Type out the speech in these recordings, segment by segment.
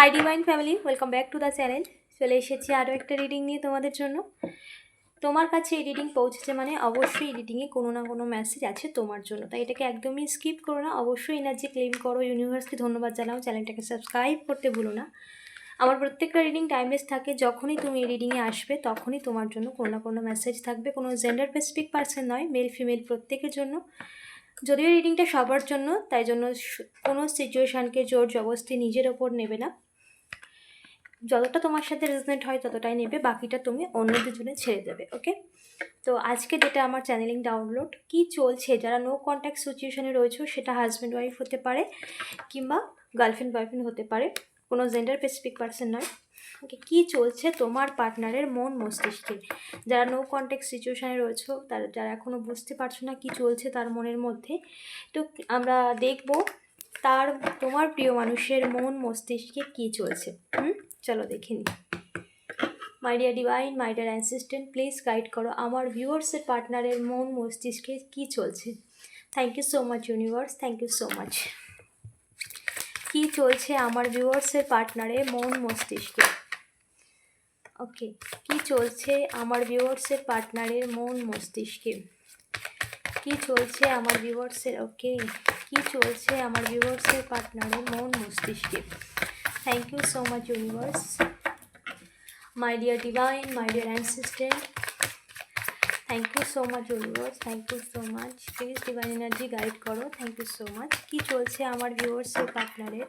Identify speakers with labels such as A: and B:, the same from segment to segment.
A: Hi divine family welcome back to the channel চলে এসেছি আরও একটা রিডিং নিয়ে তোমাদের জন্য। তোমার কাছে এই রিডিং পৌঁছেছে মানে অবশ্যই এই রিডিংয়ে কোনো না কোনো মেসেজ আছে তোমার জন্য। তাই এটাকে একদমই স্কিপ করো না। অবশ্যই এনার্জি ক্লেম করো। ইউনিভার্সকে ধন্যবাদ জানাও। চ্যানেলটাকে সাবস্ক্রাইব করতে ভুলো না। আমার প্রত্যেকটা রিডিং টাইমলেস থাকে। যখনই তুমি এই রিডিংয়ে আসবে, তখনই তোমার জন্য কোনো না কোনো মেসেজ থাকবে। কোনো জেন্ডার স্পেসিফিক পার্সন নয় মেল ফিমেল প্রত্যেকের জন্য। যদিও রিডিংটা সবার জন্য, তাই জন্য কোনো সিচুয়েশানকে জোর জবস্তি নিজের ওপর নেবে না। যতটা তোমার সাথে রেজনেট হয় ততটাই নেবে, বাকিটা তুমি অন্য দুজনে ছেড়ে দেবে ওকে তো আজকে যেটা আমার চ্যানেলিং ডাউনলোড কি চলছে? যারা নো কন্ট্যাক্ট সিচুয়েশনে রয়েছে, সেটা হাজব্যান্ড ওয়াইফ হতে পারে কিংবা গার্লফ্রেন্ড বয়ফ্রেন্ড হতে পারে, কোনো জেন্ডার স্পেসিফিক পার্সন নয় ওকে কী চলছে তোমার পার্টনারের মন মস্তিষ্কে? যারা নো কন্ট্যাক্ট সিচুয়েশানে রয়েছে, তারা, যারা এখনও বুঝতে পারছ না কী চলছে তার মনের মধ্যে, তো আমরা দেখব তার, তোমার প্রিয় মানুষের মন মস্তিষ্কে কী চলছে, হুম? চলো দেখে নিই। My dear divine my dear assistant please guide করো আমার ভিউয়ার্সের পার্টনারের মন মস্তিষ্কে কী চলছে? Thank you so much universe thank you so much কী চলছে আমার ভিউয়ার্সের পার্টনারের মন মস্তিষ্কে? ওকে কি চলছে আমার ভিউয়ার্সের পার্টনারের মন মস্তিষ্কে? কি চলছে আমার ভিউয়ার্সের ওকে কি চলছে আমার ভিউয়ার্সের পার্টনারের মন মস্তিষ্কে? Thank you so much universe my dear divine my dear assistant thank you so much universe thank you so much please divine energy guide করো। থ্যাংক ইউ সো মাচ কি চলছে আমার ভিউয়ার্সের পার্টনারের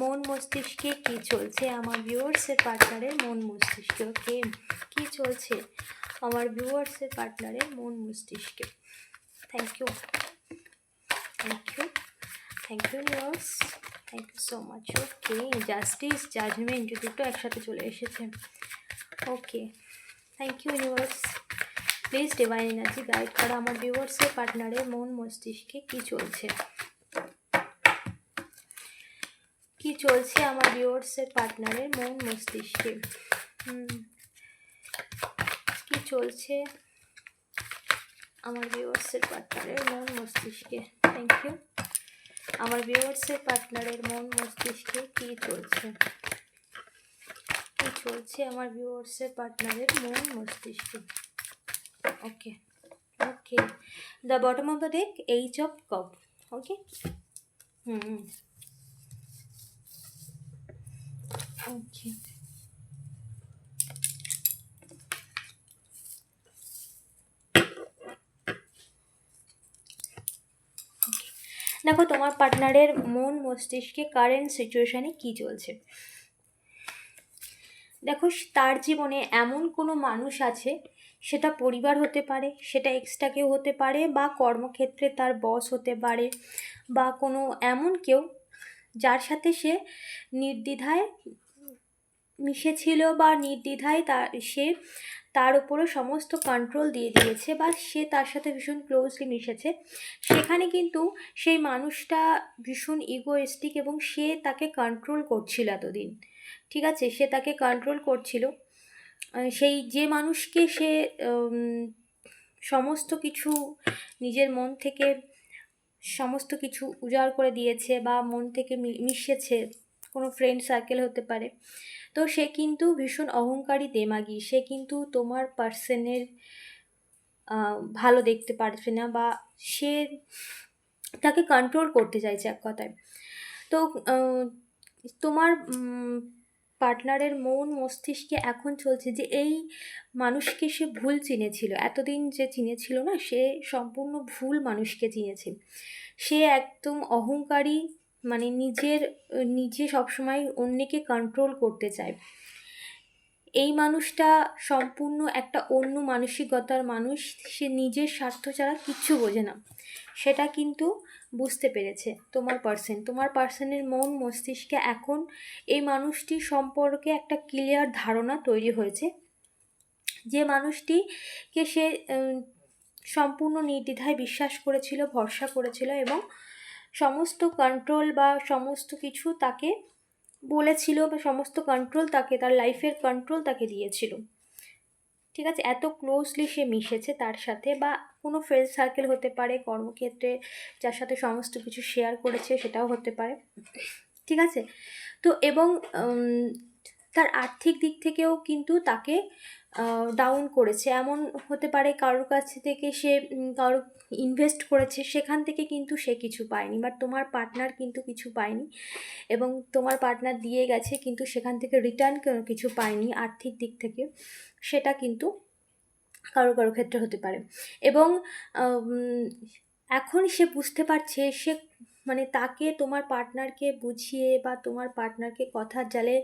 A: মন মস্তিষ্কে কি চলছে আমার ভিউয়ার্সের পার্টনারের মন মস্তিষ্কে ওকে কি চলছে আমার ভিউয়ার্সের পার্টনারের মন মস্তিষ্কে। Thank you thank you thank you universe thank you so much okay justice judgement দুটো একসাথে চলে এসেছে। Okay thank you universe please divine energy guide করো আমার ভিউয়ার্সের পার্টনারের মন মস্তিষ্কে কি চলছে? কি চলছে আমার ভিউয়ার্সের পার্টনারের মন মস্তিষ্কে? কি চলছে আমার ভিউয়ার্সের পার্টনারের মন মস্তিষ্কে? থ্যাংক ইউ আমার ভিউয়ার্সের পার্টনারের মন, মস্তিষ্কে কী চলছে? কী চলছে আমার ভিউয়ার্সের পার্টনারের মন, মস্তিষ্কে? Okay okay the bottom of the deck eight of cup okay hmm okay দেখো তোমার পার্টনারের মন, মস্তিষ্কে কারেন্ট সিচুয়েশানে কি চলছে? দেখো তার জীবনে এমন কোনো মানুষ আছে, সেটা পরিবার হতে পারে, সেটা এক্সট্রা কেউ হতে পারে বা কর্মক্ষেত্রে তার বস হতে পারে বা কোনো এমন কেউ যার সাথে সে নির্দ্বিধায় মিশেছিল বা নির্দ্বিধায় তার সে তার উপরে সমস্ত কন্ট্রোল দিয়ে দিয়েছে বা সে তার সাথে ভীষণ ক্লোজলি মিশেছে। সেখানে কিন্তু সেই মানুষটা ভীষণ ইগোয়েস্টিক এবং সে তাকে কন্ট্রোল করছিল এতদিন। ঠিক আছে? সে তাকে কন্ট্রোল করছিল। সেই যে মানুষকে সে সমস্ত কিছু নিজের মন থেকে সমস্ত কিছু উজাড় করে দিয়েছে বা মন থেকে মিশেছে কোনো ফ্রেন্ড সার্কেল হতে পারে। তো সে কিন্তু ভীষণ অহংকারী দেমাগি। সে কিন্তু তোমার পার্সনের ভালো দেখতে পারছে না বা সে তাকে কন্ট্রোল করতে চাইছে এক কথায়। তো তোমার পার্টনারের মন মস্তিষ্কে এখন চলছে যে এই মানুষকে সে ভুল চিনেছিল। এতদিন যে চিনেছিল না, সে সম্পূর্ণ ভুল মানুষকে চিনেছে। সে একদম অহংকারী মানে নিজের, নিজে সবসময় অন্যকে কন্ট্রোল করতে চায়। এই মানুষটা সম্পূর্ণ একটা অন্য মানসিকতার মানুষ, সে নিজের স্বার্থ ছাড়া কিচ্ছু বোঝে না। সেটা কিন্তু বুঝতে পেরেছে তোমার পার্সন তোমার পার্সনের মন, মস্তিষ্কে এখন এই মানুষটি সম্পর্কে একটা ক্লিয়ার ধারণা তৈরি হয়েছে। যে মানুষটিকে সে সম্পূর্ণ নির্দ্বিধায় বিশ্বাস করেছিল, ভরসা করেছিল এবং সমস্ত কন্ট্রোল বা সমস্ত কিছু তাকে বলেছিল বা সমস্ত কন্ট্রোল তাকে, তার লাইফের কন্ট্রোল তাকে দিয়েছিল। ঠিক আছে? এত ক্লোজলি সে মিশেছে তার সাথে বা কোনো ফ্রেন্ড সার্কেল হতে পারে, কর্মক্ষেত্রে যার সাথে সমস্ত কিছু শেয়ার করেছে সেটাও হতে পারে। ঠিক আছে? তো এবং তার আর্থিক দিক থেকেও কিন্তু তাকে ডাউন করেছে। এমন হতে পারে কারোর কাছ থেকে সে কারোর ইনভেস্ট করেছে, সেখান থেকে কিন্তু সে কিছু পায়নি। বাট তোমার পার্টনার কিন্তু কিছু পায়নি এবং তোমার পার্টনার দিয়ে গেছে, কিন্তু সেখান থেকে রিটার্ন কিছু পায়নি আর্থিক দিক থেকে। সেটা কিন্তু কারও কারও ক্ষেত্রে হতে পারে। এবং এখন সে বুঝতে পারছে, সে মানে তাকে তোমার পার্টনারকে বুঝিয়ে বা তোমার পার্টনারকে কথার জালে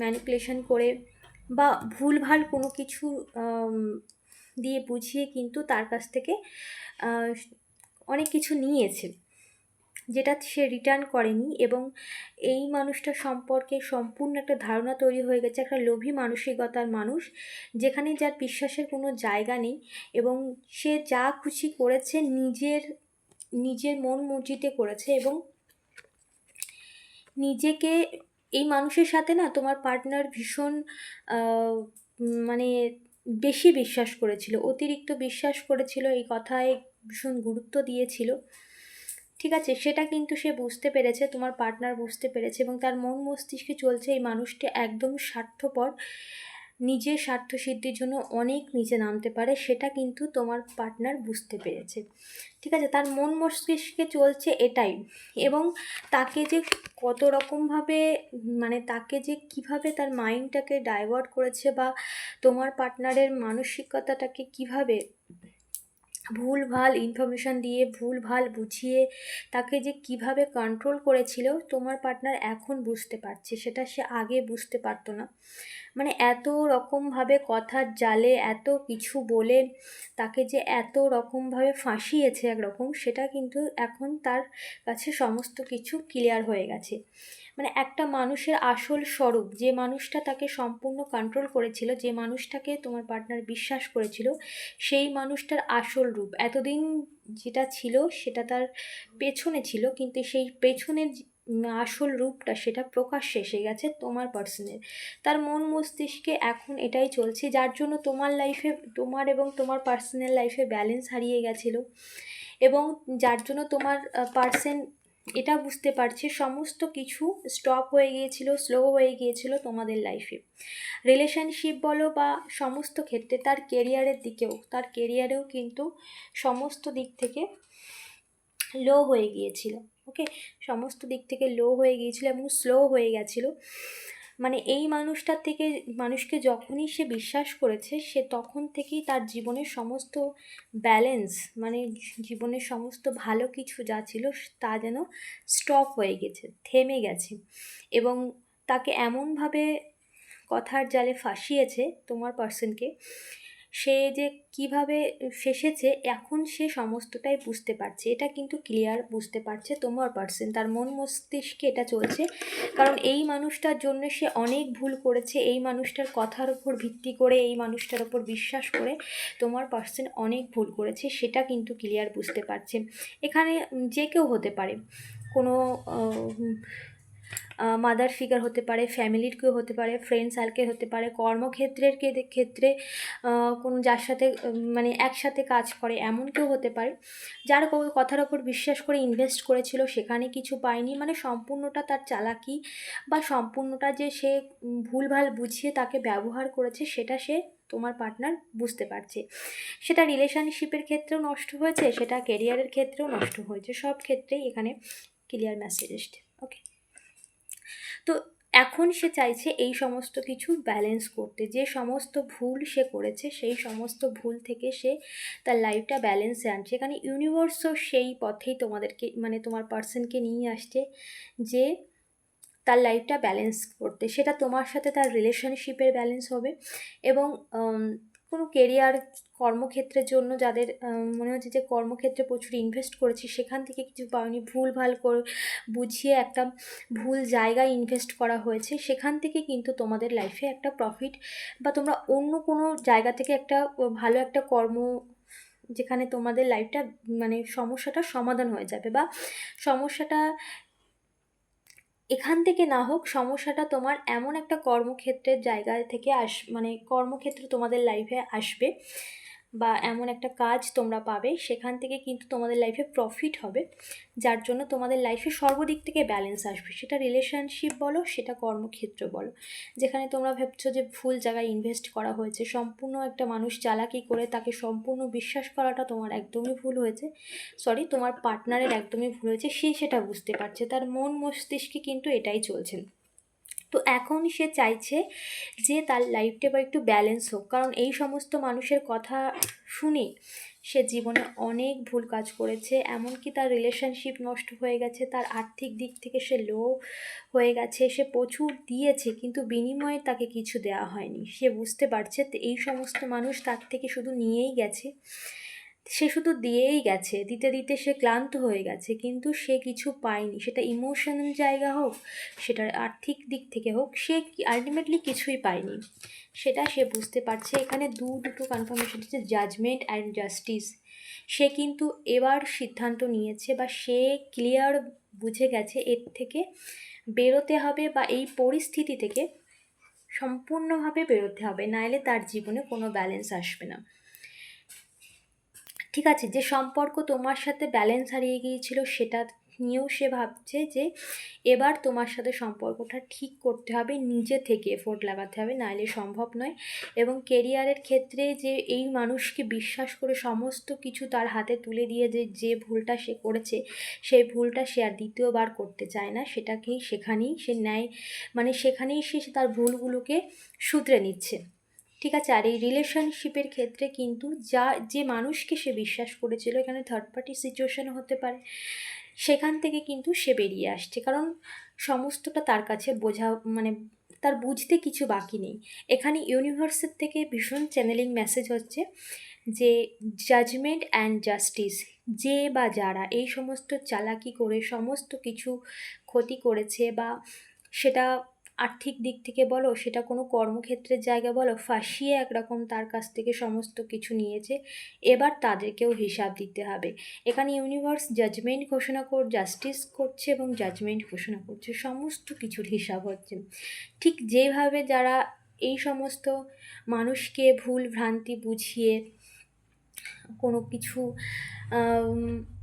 A: ম্যানিপুলেশন করে বা ভুলভাল কোনো কিছু দিয়ে বুঝিয়ে কিন্তু তার কাছ থেকে অনেক কিছু নিয়েছে, যেটা সে রিটার্ন করেনি এবং এই মানুষটা সম্পর্কে সম্পূর্ণ একটা ধারণা তৈরি হয়ে গেছে, একটা লোভী মানসিকতার মানুষ, যেখানে যার বিশ্বাসের কোনো জায়গা নেই এবং সে যা খুশি করেছে নিজের নিজের মন মর্জিতে করেছে এবং নিজেকে এই মানুষের সাথে না তোমার পার্টনার ভীষণ মানে বেশি বিশ্বাস করেছিল, অতিরিক্ত বিশ্বাস করেছিল, এই কথায় ভীষণ গুরুত্ব দিয়েছিল। ঠিক আছে, সেটা কিন্তু সে বুঝতে পেরেছে, তোমার পার্টনার বুঝতে পেরেছে এবং তার মন মস্তিষ্কে চলছে এই মানুষটি একদম স্বার্থপর, নিজের স্বার্থ সিদ্ধির জন্য অনেক নিচে নামতে পারে, সেটা কিন্তু তোমার পার্টনার বুঝতে পেরেছে। ঠিক আছে, তার মন মস্তিষ্কে চলছে এটাই। এবং তাকে যে কত রকমভাবে মানে তাকে যে কীভাবে তার মাইন্ডটাকে ডাইভার্ট করেছে বা তোমার পার্টনারের মানসিকতাটাকে কীভাবে ভুল ভালো ইনফরমেশান দিয়ে ভুল ভালো বুঝিয়ে তাকে যে কীভাবে কন্ট্রোল করেছিল, তোমার পার্টনার এখন বুঝতে পারছে। সেটা সে আগে বুঝতে পারতো না। মানে এত রকমভাবে কথার জালে, এত কিছু বলে তাকে যে এত রকমভাবে ফাঁসিয়েছে একরকম, সেটা কিন্তু এখন তার কাছে সমস্ত কিছু ক্লিয়ার হয়ে গেছে। মানে একটা মানুষের আসল স্বরূপ, যে মানুষটা তাকে সম্পূর্ণ কন্ট্রোল করেছিল, যে মানুষটাকে তোমার পার্টনার বিশ্বাস করেছিল, সেই মানুষটার আসল রূপ। এতদিন যেটা ছিল সেটা তার পেছনে ছিল, কিন্তু সেই পেছনের আসল রূপটা সেটা প্রকাশ্যে এসে গেছে তোমার পার্সনের তার মন মস্তিষ্কে এখন এটাই চলছে, যার জন্য তোমার লাইফে তোমার এবং তোমার পার্সোনাল লাইফে ব্যালেন্স হারিয়ে গেছিল এবং যার জন্য তোমার পার্সন এটা বুঝতে পারছে। সমস্ত কিছু স্টপ হয়ে গিয়েছিল স্লো হয়ে গিয়েছিল তোমাদের লাইফে রিলেশনশিপ বলো বা সমস্ত ক্ষেত্রে তার কেরিয়ারের দিকেও, তার কেরিয়ারেও কিন্তু সমস্ত দিক থেকে লো হয়ে গিয়েছিল ওকে সমস্ত দিক থেকে লো হয়ে গিয়েছিল এবং স্লো হয়ে গেছিল। মানে এই মানুষটার থেকে, মানুষকে যখনই সে বিশ্বাস করেছে, সে তখন থেকেই তার জীবনের সমস্ত ব্যালেন্স মানে জীবনের সমস্ত ভালো কিছু যা ছিল, তা যেন স্টপ হয়ে গেছে, থেমে গেছে। এবং তাকে এমনভাবে কথার জালে ফাঁসিয়েছে তোমার পার্সনকে সে যে কীভাবে ফেসেছে এখন সে সমস্তটাই বুঝতে পারছে। এটা কিন্তু ক্লিয়ার বুঝতে পারছে তোমার পার্সন তার মন মস্তিষ্কে এটা চলছে। কারণ এই মানুষটার জন্য সে অনেক ভুল করেছে, এই মানুষটার কথার উপর ভিত্তি করে, এই মানুষটার উপর বিশ্বাস করে তোমার পার্সন অনেক ভুল করেছে, সেটা কিন্তু ক্লিয়ার বুঝতে পারছে। এখানে যে কেউ হতে পারে, কোনো মাদার ফিগার হতে পারে ফ্যামিলির কেউ হতে পারে ফ্রেন্ড সার্কেল হতে পারে, কর্মক্ষেত্রের কে- ক্ষেত্রে কোনো যার সাথে মানে একসাথে কাজ করে, এমন কেউ হতে পারে, যার কথার ওপর বিশ্বাস করে ইনভেস্ট করেছিল, সেখানে কিছু পায়নি মানে সম্পূর্ণটা তার চালাকি বা সম্পূর্ণটা যে সে ভুলভাল বুঝিয়ে তাকে ব্যবহার করেছে, সেটা সে তোমার পার্টনার বুঝতে পারছে। সেটা রিলেশনশিপের ক্ষেত্রেও নষ্ট হয়েছে, সেটা কেরিয়ারের ক্ষেত্রেও নষ্ট হয়েছে, সব ক্ষেত্রেই এখানে ক্লিয়ার মেসেজ এসছে ওকে তো এখন সে চাইছে এই সমস্ত কিছু ব্যালেন্স করতে। যে সমস্ত ভুল সে করেছে, সেই সমস্ত ভুল থেকে সে তার লাইফটা ব্যালেন্সে আনছে। এখানে ইউনিভার্সও সেই পথেই তোমাদেরকে মানে তোমার পার্সনকে নিয়ে আসছে যে তার লাইফটা ব্যালেন্স করতে। সেটা তোমার সাথে তার রিলেশনশিপের ব্যালেন্স হবে এবং কোনো কেরিয়ার কর্মক্ষেত্রের জন্য যাদের মনে হচ্ছে যে কর্মক্ষেত্রে প্রচুর ইনভেস্ট করেছি, সেখান থেকে কিছু পাওনি ভুল ভালো করে, বুঝিয়ে একটা ভুল জায়গায় ইনভেস্ট করা হয়েছে, সেখান থেকে কিন্তু তোমাদের লাইফে একটা প্রফিট বা তোমরা অন্য কোনো জায়গা থেকে একটা ভালো একটা কর্ম যেখানে তোমাদের লাইফটা মানে সমস্যাটা সমাধান হয়ে যাবে বা সমস্যাটা এখান থেকে না হোক সমস্যাটা তোমার এমন একটা কর্মক্ষেত্রের জায়গা থেকে আস মানে কর্মক্ষেত্র তোমাদের লাইফে আসবে। বা এমন একটা কাজ তোমরা পাবে, সেখান থেকে কিন্তু তোমাদের লাইফে প্রফিট হবে, যার জন্য তোমাদের লাইফে সর্বদিক থেকে ব্যালেন্স আসবে। সেটা রিলেশনশিপ বলো, সেটা কর্মক্ষেত্র বলো। যেখানে তোমরা ভাবছ যে ভুল জায়গায় ইনভেস্ট করা হয়েছে, সম্পূর্ণ একটা মানুষ চালাকি করে তাকে সম্পূর্ণ বিশ্বাস করাটা তোমার একদমই ভুল হয়েছে। সরি তোমার পার্টনারের একদমই ভুল হয়েছে, সে সেটা বুঝতে পারছে। তার মন মস্তিষ্কে কিন্তু এটাই চলছে। তো এখন সে চাইছে যে তার লাইফটা এবার একটু ব্যালেন্স হোক। কারণ এই সমস্ত মানুষের কথা শুনে সে জীবনে অনেক ভুল কাজ করেছে, এমনকি তার রিলেশনশিপ নষ্ট হয়ে গেছে, তার আর্থিক দিক থেকে সে লো হয়ে গেছে, সে প্রচুর দিয়েছে, কিন্তু বিনিময়ে তাকে কিছু দেওয়া হয়নি। সে বুঝতে পারছে এই সমস্ত মানুষ তার থেকে শুধু নিয়েই গেছে। সে শুধু দিয়েই গেছে, দিতে দিতে সে ক্লান্ত হয়ে গেছে, কিন্তু সে কিছু পায়নি। সেটা ইমোশনাল জায়গা হোক, সেটার আর্থিক দিক থেকে হোক, সে আলটিমেটলি কিছুই পায়নি। সেটা সে বুঝতে পারছে, এখানে দু দুটো কনফার্মেশন হচ্ছে জাজমেন্ট অ্যান্ড জাস্টিস সে কিন্তু এবার সিদ্ধান্ত নিয়েছে বা সে ক্লিয়ার বুঝে গেছে এর থেকে বেরোতে হবে বা এই পরিস্থিতি থেকে সম্পূর্ণভাবে বেরোতে হবে, নাইলে তার জীবনে কোনো ব্যালেন্স আসবে না। ঠিক আছে, যে সম্পর্ক তোমার সাথে ব্যালেন্স হারিয়ে গিয়েছিল সেটা নিয়েও সে ভাবছে যে এবার তোমার সাথে সম্পর্কটা ঠিক করতে হবে, নিজে থেকে এফোর্ট লাগাতে হবে নাহলে সম্ভব নয়। এবং কেরিয়ারের ক্ষেত্রে যে এই মানুষকে বিশ্বাস করে সমস্ত কিছু তার হাতে তুলে দিয়ে যে যে ভুলটা সে করেছে, সেই ভুলটা সে আর দ্বিতীয়বার করতে চায় না, সেটাকেই সেখানেই সে নেয় মানে সেখানেই সে তার ভুলগুলোকে শুধরে নিচ্ছে। ঠিক আছে, আর এই রিলেশনশিপের ক্ষেত্রে কিন্তু যা, যে মানুষকে সে বিশ্বাস করেছিল, এখানে থার্ড পার্টি সিচুয়েশনও হতে পারে, সেখান থেকে কিন্তু সে বেরিয়ে আসছে। কারণ সমস্তটা তার কাছে বোঝা মানে তার বুঝতে কিছু বাকি নেই। এখানে ইউনিভার্সের থেকে ভীষণ চ্যানেলিং মেসেজ হচ্ছে যে জাজমেন্ট অ্যান্ড জাস্টিস যে বা যারা এই সমস্ত চালাকি করে, সমস্ত কিছু ক্ষতি করেছে বা সেটা আর্থিক দিক থেকে বলো, সেটা কোনো কর্মক্ষেত্রের জায়গা বলো, ফাঁসিয়ে একরকম তার কাছ থেকে সমস্ত কিছু নিয়েছে, এবার তাদেরকেও হিসাব দিতে হবে। এখানে ইউনিভার্স জাজমেন্ট ঘোষণা কর জাস্টিস করছে এবং জাজমেন্ট ঘোষণা করছে, সমস্ত কিছুর হিসাব হচ্ছে। ঠিক যেভাবে যারা এই সমস্ত মানুষকে ভুল ভ্রান্তি বুঝিয়ে কোনো কিছু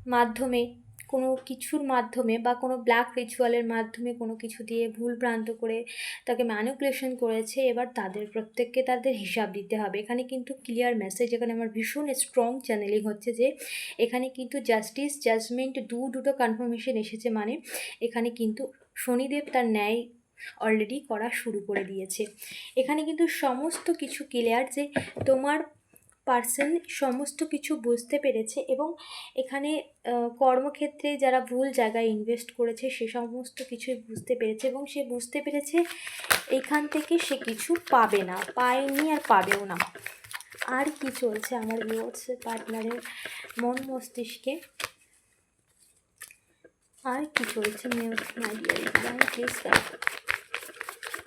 A: মাধ্যমে কোনো কিছুর মাধ্যমে বা কোনো ব্ল্যাক রিচুয়ালের মাধ্যমে কোনো কিছু দিয়ে ভুল ভ্রান্ত করে তাকে ম্যানিপুলেশন করেছে, এবার তাদের প্রত্যেককে তাদের হিসাব দিতে হবে। এখানে কিন্তু ক্লিয়ার মেসেজ এখানে আমার ভীষণ স্ট্রং চ্যানেলিং হচ্ছে যে, এখানে কিন্তু জাস্টিস জাজমেন্ট দু দুটো কনফার্মেশন এসেছে মানে এখানে কিন্তু শনিদেব তার ন্যায় অলরেডি করা শুরু করে দিয়েছে। এখানে কিন্তু সমস্ত কিছু ক্লিয়ার যে তোমার পার্সন সমস্ত কিছু বুঝতে পেরেছে এবং এখানে কর্মক্ষেত্রে যারা ভুল জায়গায় ইনভেস্ট করেছে সে সমস্ত কিছুই বুঝতে পেরেছে এবং সে বুঝতে পেরেছে এখান থেকে সে কিছু পাবে না, পায়নি আর পাবেও না। আর কি চলছে আমার ভিউয়ার্সের পার্টনারের মন মস্তিষ্কে? আর কি চলছে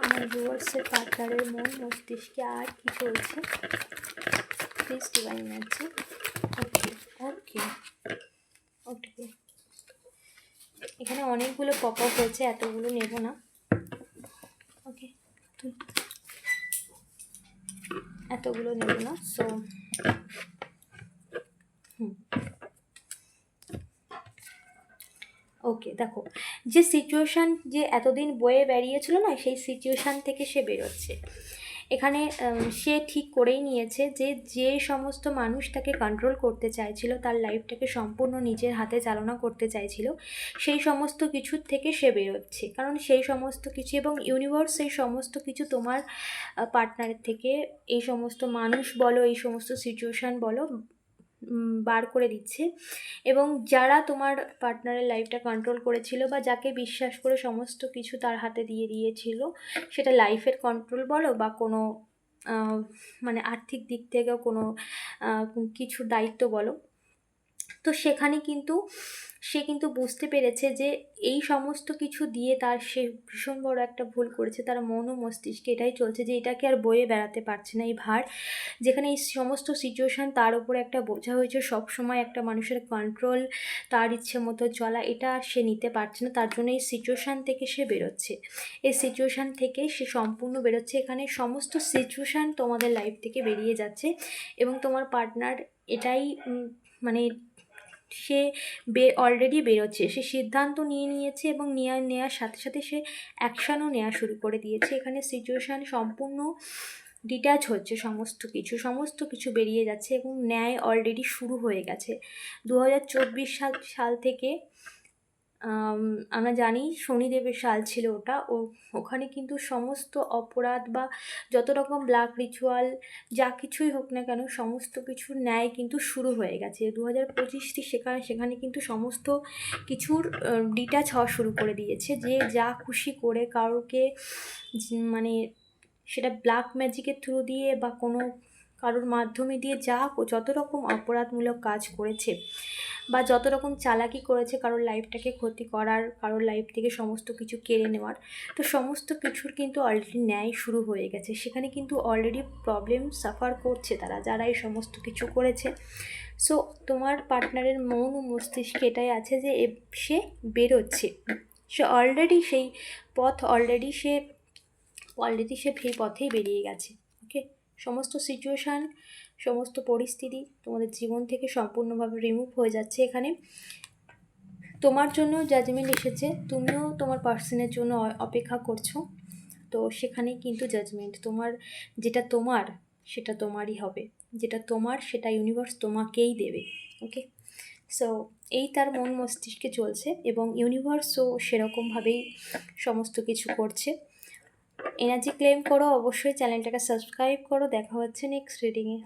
A: আমার ভিউয়ার্সের পার্টনারের মন মস্তিষ্কে আর কি চলছে? প্লিজ ডিভাইন আছে ওকে ওকে ওকে এখানে অনেকগুলো পপ আপ হয়েছে, এতগুলো নেব না। ওকে এতগুলো নেব না সো হুম। ওকে দেখো, যে সিচুয়েশান যে এতদিন বয়ে বেরিয়েছিল না, সেই সিচুয়েশান থেকে সে বেরোচ্ছে। এখানে সে ঠিক করেই নিয়েছে যে যে সমস্ত মানুষ তাকে কন্ট্রোল করতে চাইছিল, তার লাইফটাকে সম্পূর্ণ নিজের হাতে চালনা করতে চাইছিল, সেই সমস্ত কিছুর থেকে সে বেরোচ্ছে। কারণ সেই সমস্ত কিছু এবং ইউনিভার্স সেই সমস্ত কিছু তোমার পার্টনারের থেকে, এই সমস্ত মানুষ বলো, এই সমস্ত সিচুয়েশান বলো বার করে দিচ্ছে। এবং যারা তোমার পার্টনারের লাইফটা কন্ট্রোল করেছিল বা যাকে বিশ্বাস করে সমস্ত কিছু তার হাতে দিয়ে দিয়েছিল, সেটা লাইফের কন্ট্রোল বলো বা কোনো মানে আর্থিক দিক থেকেও কোনো কিছু দায়িত্ব বলো তো সেখানে কিন্তু সে কিন্তু বুঝতে পেরেছে যে এই সমস্ত কিছু দিয়ে তার সে ভীষণ বড় একটা ভুল করেছে, তার মন ও মস্তিষ্কে এটাই চলছে যে এটাকে আর বয়ে বেড়াতে পারছে না এই ভার। যেখানে এই সমস্ত সিচুয়েশান তার উপরে একটা বোঝা হয়েছে সব সময় একটা মানুষের কন্ট্রোল তার ইচ্ছে মতো চলা, এটা সে নিতে পারছে না, তার জন্য এই সিচুয়েশান থেকে সে বেরোচ্ছে। এই সিচুয়েশান থেকে সে সম্পূর্ণ বেরোচ্ছে, এখানে সমস্ত সিচুয়েশান তোমাদের লাইফ থেকে বেরিয়ে যাচ্ছে এবং তোমার পার্টনার এটাই মানে সে বে অলরেডি বেরোচ্ছে। সে সিদ্ধান্ত নিয়ে নিয়েছে এবং নেওয়া নেওয়ার সাথে সাথে সে অ্যাকশানও নেওয়া শুরু করে দিয়েছে। এখানে সিচুয়েশান সম্পূর্ণ ডিট্যাচ হচ্ছে সমস্ত কিছু। সমস্ত কিছু বেরিয়ে যাচ্ছে এবং ন্যায় অলরেডি শুরু হয়ে গেছে। দু হাজার চব্বিশ সাল সাল থেকে আমরা জানি শনিদেবের সাল ছিল ওটা। ও, ওখানে কিন্তু সমস্ত অপরাধ বা যত রকম ব্ল্যাক রিচুয়াল যা কিছুই হোক না কেন, সমস্ত কিছুর ন্যায় কিন্তু শুরু হয়ে গেছে। দু হাজার পঁচিশটি সেখানে সেখানে কিন্তু সমস্ত কিছুর ডিটাচ হওয়া শুরু করে দিয়েছে যে যা খুশি করে কারোকে মানে সেটা ব্ল্যাক ম্যাজিকের থ্রু দিয়ে বা কোনো কারোর মাধ্যমে দিয়ে যা যত রকম অপরাধমূলক কাজ করেছে বা যত রকম চালাকি করেছে কারোর লাইফটাকে ক্ষতি করার, কারোর লাইফ থেকে সমস্ত কিছু কেড়ে নেওয়ার, তো সমস্ত কিছুর কিন্তু অলরেডি ন্যায় শুরু হয়ে গেছে। সেখানে কিন্তু অলরেডি প্রবলেম সাফার করছে তারা, যারা এই সমস্ত কিছু করেছে। সো তোমার পার্টনারের মন ও মস্তিষ্কে এটাই আছে যে সে বেরোচ্ছে। সে অলরেডি সেই পথ অলরেডি সে অলরেডি সে সেই পথেই বেরিয়ে গেছে। সমস্ত সিচুয়েশান সমস্ত পরিস্থিতি তোমাদের জীবন থেকে সম্পূর্ণভাবে রিমুভ হয়ে যাচ্ছে এখানে। তোমার জন্য জাজমেন্ট এসেছে, তুমিও তোমার পার্সনের জন্য অপেক্ষা করছ। তো সেখানে কিন্তু জাজমেন্ট তোমার যেটা তোমার, সেটা তোমারই হবে। যেটা তোমার, সেটা ইউনিভার্স তোমাকেই দেবে ওকে সো এই তার মন মস্তিষ্কে চলছে এবং ইউনিভার্সও সেরকমভাবেই সমস্ত কিছু করছে। এনার্জি ক্লেম করো অবশ্যই চ্যানেলটাকে সাবস্ক্রাইব করো। দেখা হচ্ছে নেক্সট রিডিংয়ে